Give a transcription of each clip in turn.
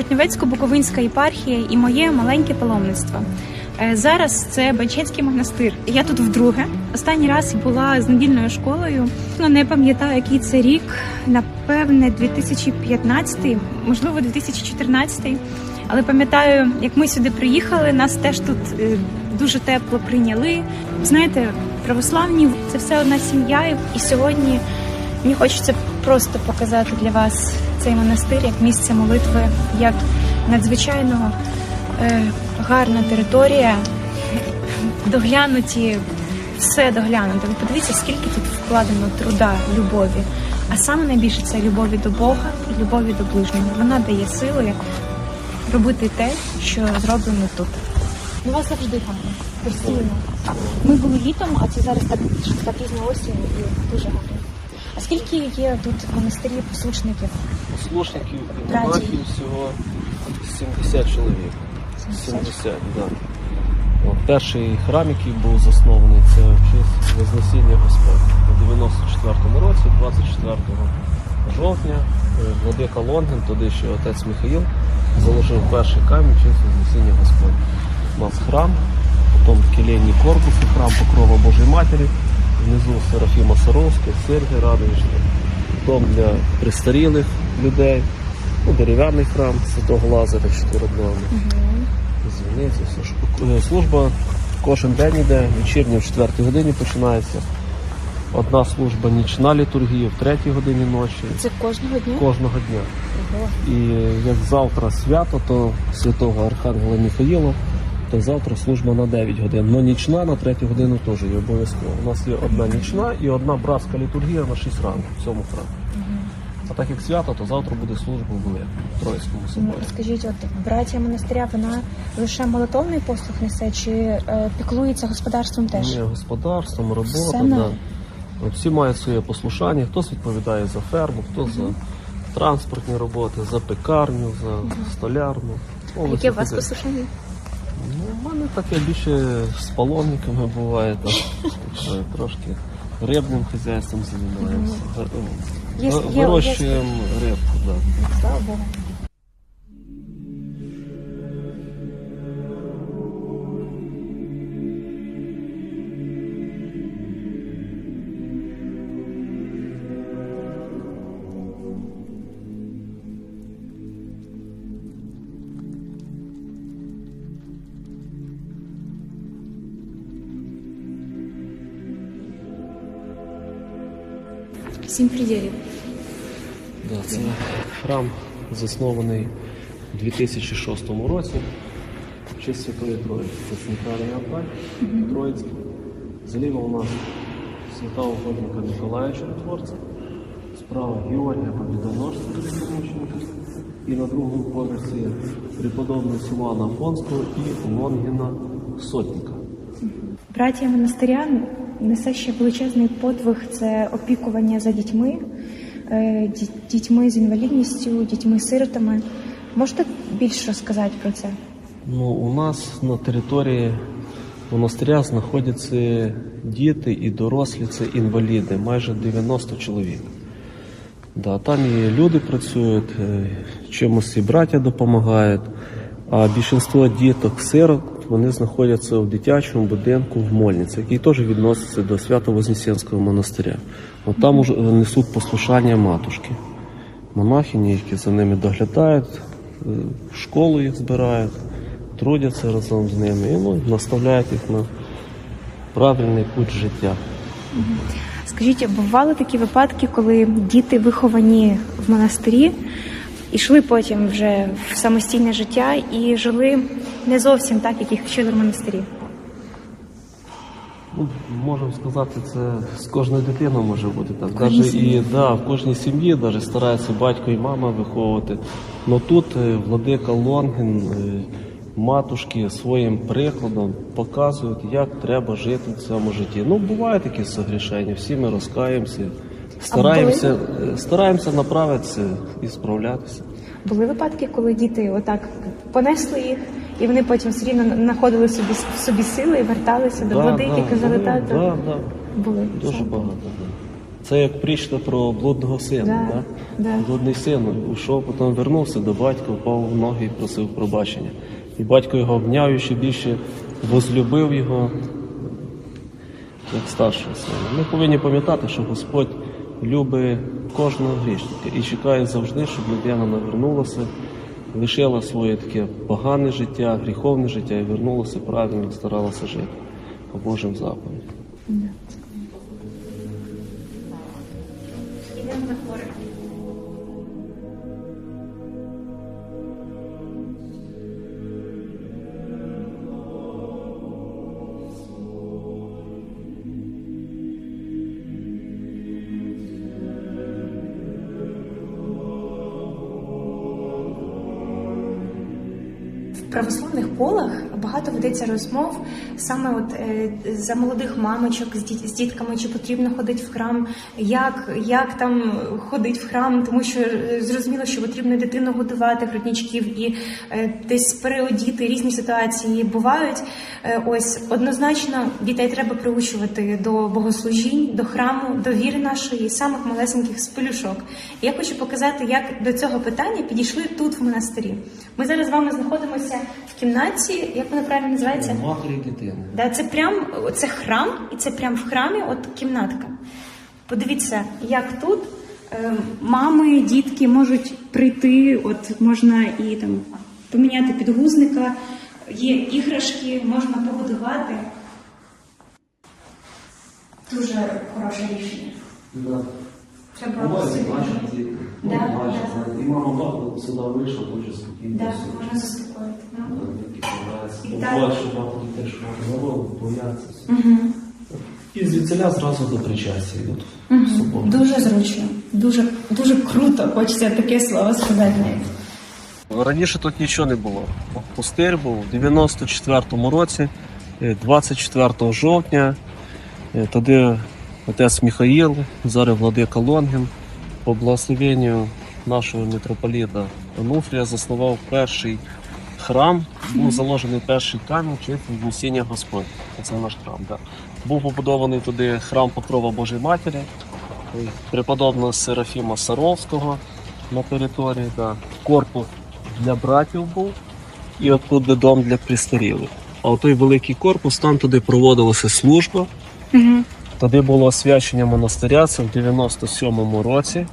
Чернівецько-Буковинська єпархія і моє маленьке паломництво. Е, Зараз це Банчецький монастир. Я тут вдруге. Останній раз була з недільною школою. Ну не пам'ятаю, який це рік. Напевне, 2015, можливо, 2014. Але пам'ятаю, як ми сюди приїхали, нас теж тут е, дуже тепло прийняли. Знаєте, православні це все одна сім'я. І сьогодні мені хочеться просто показати для вас цей монастир як місце молитви, як надзвичайно е, гарна територія, доглянуті, все доглянуто. Ви подивіться, скільки тут вкладено труда, любові. А саме найбільше це любові до Бога і любові до ближнього. Вона дає сили робити те, що зроблено тут. У вас завжди гарно, постійно. Ми були літом, а це зараз так, така пізня осінь і дуже гарно. А скільки є тут в монастирі послушників? Послушників і Братів. монахів всього 70 чоловік. 70, так. Да. От, перший храм, який був заснований, це в честь Вознесіння Господь. У 94-му році, 24 жовтня, е, владика Лонгин, туди ще отець Михаїл, заложив перший камінь в честь Вознесіння Господь. У нас храм, потім келейний корпус і храм Покрова Божої Матері, внизу Серафіма Саровська, Сергія Радовична, дом для престарілих людей, ну, дерев'яний храм Святого Лазаря чотиридневний. Звільниці, все ж. Е, Служба кожен день йде, вечірня в 4 годині починається. Одна служба нічна літургія в 3 годині ночі, Це кожного дня? кожного дня. І як завтра свято, то святого Архангела Михаїла, то завтра служба на 9 годин. Но нічна на 3 годину теж є обов'язково. У нас є одна нічна і одна братська літургія на 6 ранку в цьому храмі. А так як свято, то завтра буде служба в Троїцькому Ну, соборі. Скажіть, от братія монастиря, вона лише молитовний послуг несе чи е, піклується господарством теж? Ні, господарством, робота. Все Да. Всі мають своє послушання, хтось відповідає за ферму, хто за транспортні роботи, за пекарню, за столярну. А Яке у вас послушання? Ну, у мене таке більше з паломниками буває, так, що трошки рибним хазяйством займаємося. Є- Ви- є- Вирощуємо рибку, так. Слава Богу. Сім пределів. Да, це храм заснований у 2006 році в честь Святої Троїці. Це центральний алтарь Троїцький. Зліва у нас свята угодника Миколая Чудотворця, справа Георгія Побідоносця. І на другому поверсі преподобного Силуана Афонського і Лонгіна Сотника. Братія монастиря несе ще величезний подвиг це опікування за дітьми, е, дітьми з інвалідністю, дітьми-сиротами. Можете більше розказати про це? Ну, у нас на території монастиря знаходяться діти і дорослі, це інваліди, майже 90 чоловік. Да, там і люди працюють, е, чимось і браття допомагають, а більшість діток сирот вони знаходяться в дитячому будинку в Мольниці, який теж відноситься до Свято-Вознесенського монастиря. От там уже несуть послушання матушки. Монахині, які за ними доглядають, е, в школу їх збирають, трудяться разом з ними і ну, наставляють їх на правильний путь життя. Скажіть, бували такі випадки, коли діти виховані в монастирі, ішли потім вже в самостійне життя і жили не зовсім так, як їх вчили в монастирі? Ну, можемо сказати, це з кожною дитиною може бути так. сім'ї. і да, в кожній сім'ї даже стараються батько і мама виховувати. Но тут е, владика Лонгін, е, матушки своїм прикладом показують, як треба жити в цьому житті. Ну, бувають такі согрішення, всі ми розкаємося, стараємося, е, стараємося направитися і справлятися. Були випадки, коли діти отак понесли їх, і вони потім все рівно знаходили собі собі сили і верталися до Да, владики, да, казали тато. да, да. Були Дуже Слава багато. да. Це як прічта про блудного сина. Да, Да? да. Блудний син ушов, потім вернувся до батька, впав в ноги і просив пробачення. І батько його обняв і ще більше возлюбив його як старшого сина. Ми повинні пам'ятати, що Господь любить кожного грішника і чекає завжди, щоб людина навернулася, лишила своє таке погане життя, гріховне життя і вернулася правильно, старалася жити по Божим заповідям. Православних колах багато ведеться розмов саме от е, за молодих мамочок з, діт- з дітками, чи потрібно ходити в храм, як, як там ходить в храм, тому що е, зрозуміло, що потрібно дитину годувати, грудничків і е, десь переодіти різні ситуації бувають. Ось однозначно дітей треба приучувати до богослужінь, до храму, до віри нашої, самих малесеньких з пелюшок. І я хочу показати, як до цього питання підійшли тут в монастирі. Ми зараз з вами знаходимося в кімнаті, як вона правильно називається? Матері дитини. Да, це прям це храм, і це прям в храмі, от кімнатка. Подивіться, як тут е, мами, дітки можуть прийти, от можна і там поміняти підгузника, є іграшки, можна побудувати. Дуже хороше рішення. Да. Треба Да, Ну, да. І мама папа сюди вийшла, дуже спокійно. Да, все. можна заспокоїти. Так. Що багато дітей, що народу, бояться. Угу. І звідсиля зразу до причастя йдуть. Угу. Дуже зручно, дуже, дуже круто, хочеться таке слово сказати. Раніше тут нічого не було. Пустир був в 94-му році, е, 24 жовтня. е, Тоді отець Михаїл, зараз владика Лонгін, по благословенню нашого митрополіта Онуфрія заснував перший храм, був заложений перший камінь чи Вознесіння Господь. Це наш храм. Да. Був побудований туди храм Покрова Божої Матері, преподобного Серафіма Саровського на території. Да. Корпус для братів був, і от тут дом для престарілих. А той великий корпус, там туди проводилася служба. Угу. Туди було освячення монастиря, це в 97-му році.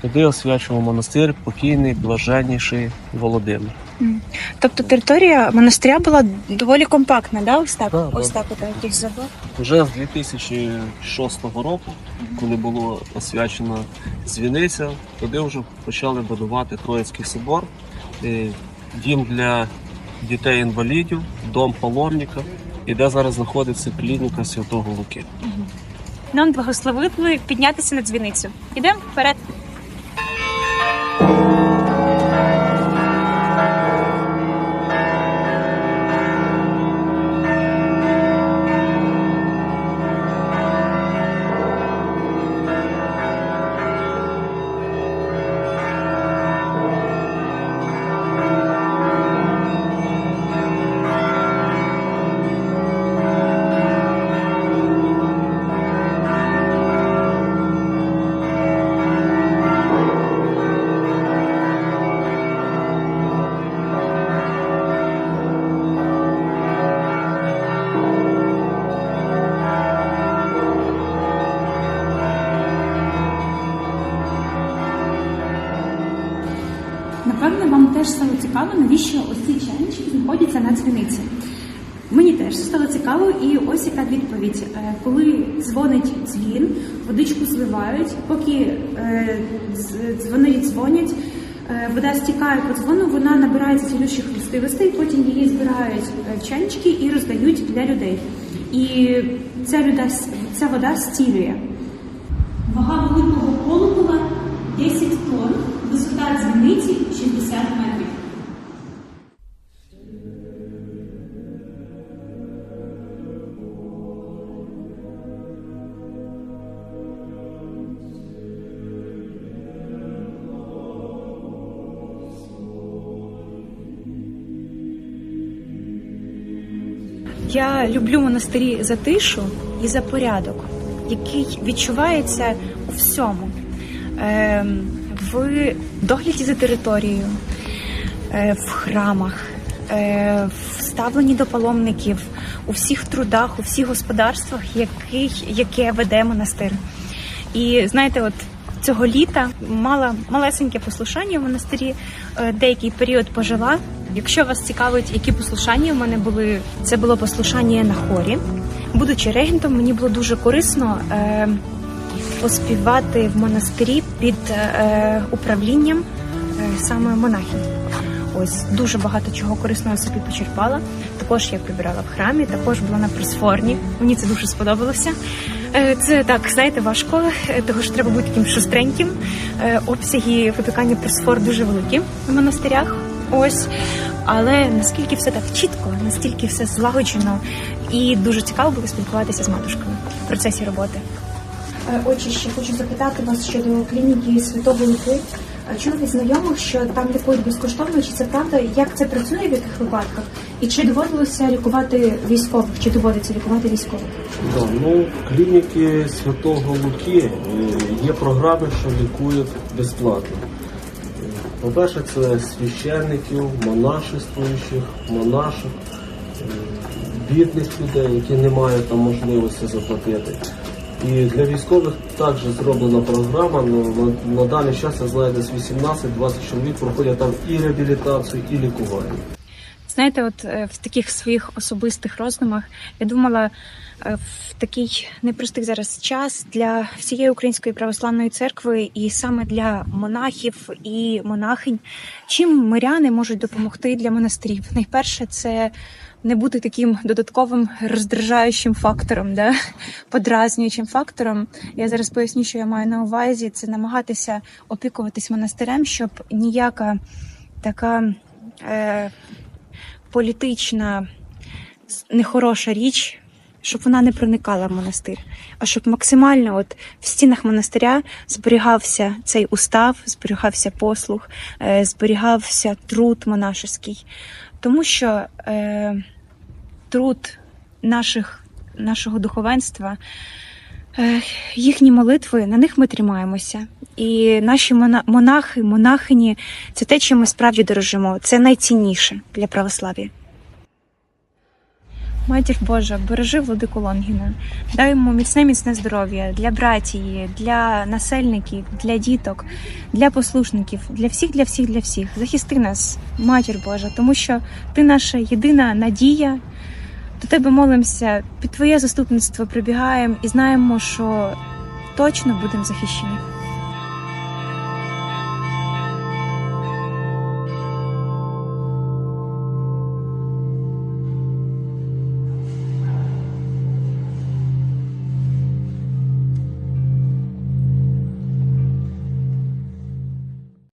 Туди освячував монастир покійний, блаженніший Володимир. Тобто територія монастиря була доволі компактна, да? Ось так? Да, Ось да. так, якийсь забор. Вже з 2006 року, коли було освячено дзвіниця, туди вже почали будувати Троїцький собор, дім для дітей-інвалідів, дом паломника, і де зараз знаходиться клініка Святого Луки. Нам благословили піднятися на дзвіницю. Ідемо вперед. Цікаво, навіщо ось ці чайнички знаходяться на дзвіниці. Мені теж стало цікаво, і ось яка відповідь. Е, Коли дзвонить дзвін, водичку зливають, поки е, дзвонарі дзвонять, е, вода стікає по дзвону, вона набирається цілющих властивостей, потім її збирають в чайнички і роздають для людей. І ця, люда, ця вода зцілює. Вага великого колокола 10 тонн, висота дзвіниці 60 метрів. Я люблю монастирі за тишу і за порядок. який відчувається у всьому. Е, в догляді за територією, е, в храмах, е, в ставленні до паломників, у всіх трудах, у всіх господарствах, який, яке веде монастир. І знаєте, от цього літа мала малесеньке послушання в монастирі, е, деякий період пожила. Якщо вас цікавить, які послушання в мене були, це було послушання на хорі. Будучи регентом, мені було дуже корисно е, поспівати в монастирі під е, управлінням е, саме монахів. Ось дуже багато чого корисного собі почерпала. Також я прибирала в храмі, також була на пресформі. Мені це дуже сподобалося. Е, Це так, знаєте, важко, е, того що треба бути таким шустреньким. Е, Обсяги випікання пресфор дуже великі в монастирях. Ось. Але наскільки все так чітко, настільки все злагоджено, і дуже цікаво було спілкуватися з матушками в процесі роботи. Е, Отже, ще хочу запитати вас щодо клініки Святого Луки. Е, Чула від знайомих, що там лікують безкоштовно. Чи це правда? Як це працює в яких випадках? І чи доводилося лікувати військових? Чи доводиться лікувати військових? Да, ну, клініки Святого Луки е, є програми, що лікують безплатно. По-перше, це священників, монашествуючих, монашок, е, бідних людей, які не мають там можливості заплатити. І для військових також зроблена програма. Ну, на, на даний час я знаю, десь 18-20 чоловік проходять там і реабілітацію, і лікування. Знаєте, от е, в таких своїх особистих роздумах я думала е, в такий непростий зараз час для всієї української православної церкви, і саме для монахів і монахинь, чим миряни можуть допомогти для монастирів. Найперше, це не бути таким додатковим роздражаючим фактором, да? подразнюючим фактором. Я зараз поясню, що я маю на увазі. Це намагатися опікуватись монастирем, щоб ніяка така. Е, політична нехороша річ, щоб вона не проникала в монастир, а щоб максимально от в стінах монастиря зберігався цей устав, зберігався послух, е, зберігався труд монашеський. Тому що е, труд наших, нашого духовенства, їхні молитви, на них ми тримаємося. І наші монахи, монахині це те, чим ми справді дорожимо. Це найцінніше для православ'я. Матір Божа, бережи владику Лонгіна, дай йому міцне міцне здоров'я для братії, для насельників, для діток, для послушників, для всіх, для всіх, для всіх. Захисти нас, матір Божа, тому що ти наша єдина надія. До тебе молимося, під твоє заступництво прибігаємо і знаємо, що точно будемо захищені.